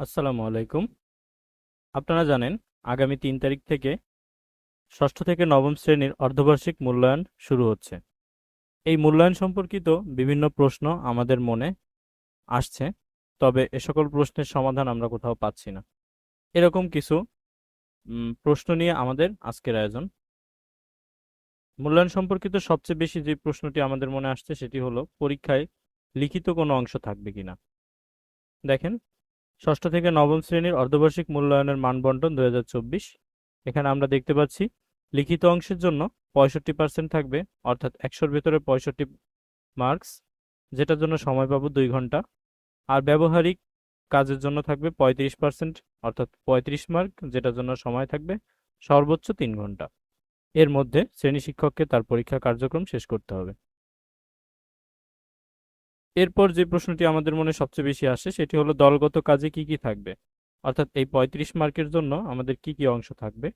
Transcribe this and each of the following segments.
আসসালামু আলাইকুম। আপনারা জানেন, আগামী তিন তারিখ থেকে ষষ্ঠ থেকে নবম শ্রেণির অর্ধবার্ষিক মূল্যায়ন শুরু হচ্ছে। এই মূল্যায়ন সম্পর্কিত বিভিন্ন প্রশ্ন আমাদের মনে আসছে, তবে এ সকল প্রশ্নের সমাধান আমরা কোথাও পাচ্ছি না। এরকম কিছু প্রশ্ন নিয়ে আমাদের আজকের আয়োজন। মূল্যায়ন সম্পর্কিত সবচেয়ে বেশি যে প্রশ্নটি আমাদের মনে আসছে, সেটি হলো, পরীক্ষায় লিখিত কোনো অংশ থাকবে কিনা? দেখেন ষষ্ঠ থেকে নবম শ্রেণির অর্ধবার্ষিক মূল্যায়নের মানবন্টন দুই এখানে আমরা দেখতে পাচ্ছি, লিখিত অংশের জন্য পঁয়ষট্টি পার্সেন্ট থাকবে, অর্থাৎ একশোর ভেতরে পঁয়ষট্টি মার্কস যেটার জন্য সময় পাবো দুই ঘণ্টা। আর ব্যবহারিক কাজের জন্য থাকবে পঁয়ত্রিশ পার্সেন্ট অর্থাৎ পঁয়ত্রিশ মার্ক যেটার জন্য সময় থাকবে সর্বোচ্চ তিন ঘণ্টা। এর মধ্যে শ্রেণি শিক্ষককে তার পরীক্ষা কার্যক্রম শেষ করতে হবে। এরপর যে প্রশ্নটি আমাদের মনে সবচেয়ে বেশি আসে, সেটি হলো দলগত কাজে কি কি থাকবে? অর্থাৎ এই পঁয়ত্রিশ মার্কের জন্য আমাদের কি কি অংশ থাকবে?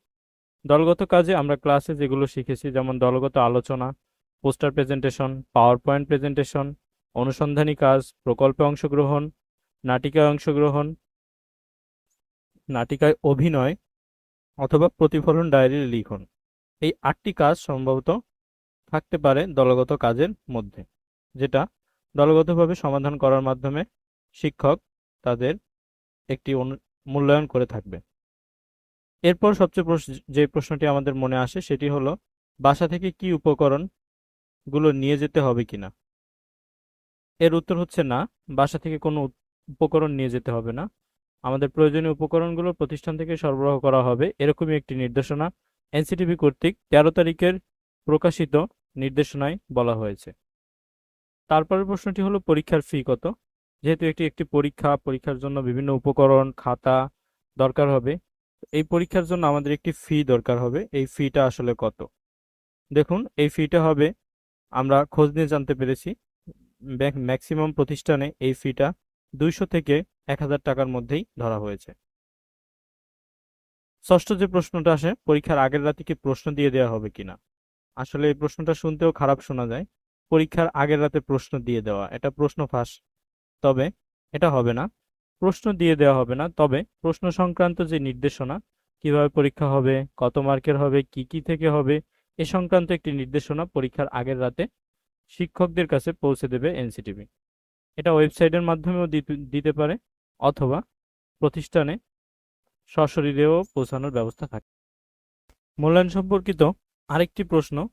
দলগত কাজে আমরা ক্লাসে যেগুলো শিখেছি, যেমন দলগত আলোচনা, poster presentation power point presentation, অনুসন্ধানী কাজ, প্রকল্পে অংশগ্রহণ, নাটিকায় অংশগ্রহণ, নাটিকায় অভিনয় অথবা প্রতিফলন ডায়েরির লিখন। এই আটটি কাজ সম্ভবত থাকতে পারে দলগত কাজের মধ্যে, যেটা দলগতভাবে সমাধান করার মাধ্যমে শিক্ষক তাদের একটি মূল্যায়ন করে থাকবে। এরপর সবচেয়ে যে প্রশ্নটি আমাদের মনে আসে সেটি হলো, বাসা থেকে কি উপকরণগুলো নিয়ে যেতে হবে কিনা? এর উত্তর হচ্ছে না, বাসা থেকে কোনো উপকরণ নিয়ে যেতে হবে না। আমাদের প্রয়োজনীয় উপকরণগুলো প্রতিষ্ঠান থেকে সরবরাহ করা হবে, এরকমই একটি নির্দেশনা। এনসিটিভি কর্তৃক তেরো তারিখের প্রকাশিত নির্দেশনায় বলা হয়েছে। তারপরের প্রশ্নটি হলো, পরীক্ষার ফি কত? যেহেতু একটি একটি পরীক্ষা, পরীক্ষার জন্য বিভিন্ন উপকরণ, খাতা দরকার হবে। এই পরীক্ষার জন্য আমাদের একটি ফি দরকার হবে। এই ফিটা আসলে কত? দেখুন, এই ফিটা হবে, আমরা খোঁজ নিয়ে জানতে পেরেছি ম্যাক্সিমাম প্রতিষ্ঠানে এই ফিটা দুইশো থেকে এক হাজার টাকার মধ্যেই ধরা হয়েছে। ষষ্ঠ যে প্রশ্নটা আসে, পরীক্ষার আগের রাতে কি প্রশ্ন দিয়ে দেওয়া হবে কিনা? আসলে এই প্রশ্নটা শুনতেও খারাপ শোনা যায়। পরীক্ষার আগের রাতে প্রশ্ন দিয়ে দেওয়া। এটা প্রশ্ন ফাঁস। তবে এটা হবে না। প্রশ্ন দিয়ে দেওয়া হবে না। তবে প্রশ্ন সংক্রান্ত যে নির্দেশনা, কীভাবে পরীক্ষা হবে, কত মার্কের হবে, কি কি থেকে হবে, এ সংক্রান্ত একটি নির্দেশনা পরীক্ষার আগের রাতে শিক্ষকদের কাছে পৌঁছে দেবে এনসিটিভি। এটা ওয়েবসাইটের মাধ্যমেও দিতে- পারে অথবা প্রতিষ্ঠানে সশরীরেও পৌঁছানোর ব্যবস্থা থাকে। মূল্যায়ন সম্পর্কিত আরেকটি প্রশ্ন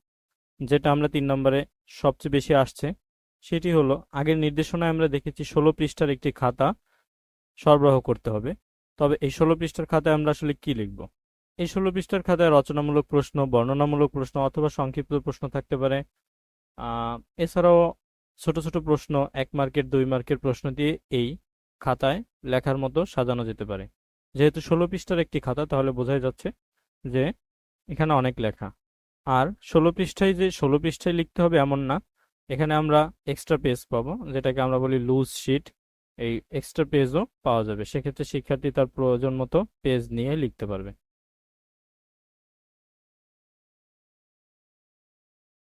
যেটা আমরা তিন নম্বরে সবচেয়ে বেশি আসছে, সেটি হলো আগের নির্দেশনায় আমরা দেখেছি ষোলো পৃষ্ঠার একটি খাতা সরবরাহ করতে হবে। তবে এই ষোলো পৃষ্ঠার খাতায় আমরা আসলে কি লিখব? এই ষোলো পৃষ্ঠার খাতায় রচনামূলক প্রশ্ন, বর্ণনামূলক প্রশ্ন অথবা সংক্ষিপ্ত প্রশ্ন থাকতে পারে। এছাড়াও ছোট ছোট প্রশ্ন, এক মার্কের, দুই মার্কের প্রশ্ন দিয়ে এই খাতায় লেখার মতো সাজানো যেতে পারে। যেহেতু ষোলো পৃষ্ঠার একটি খাতা, তাহলে বোঝাই যাচ্ছে যে এখানে অনেক লেখা। আর ষোলো পৃষ্ঠায় যে, ষোলো পৃষ্ঠায় লিখতে হবে এমন না। এখানে আমরা এক্সট্রা পেজ পাবো, যেটাকে আমরা বলি লুজ শিট এই এক্সট্রা পেজও পাওয়া যাবে। সেক্ষেত্রে শিক্ষার্থী তার প্রয়োজন মতো পেজ নিয়ে লিখতে পারবে।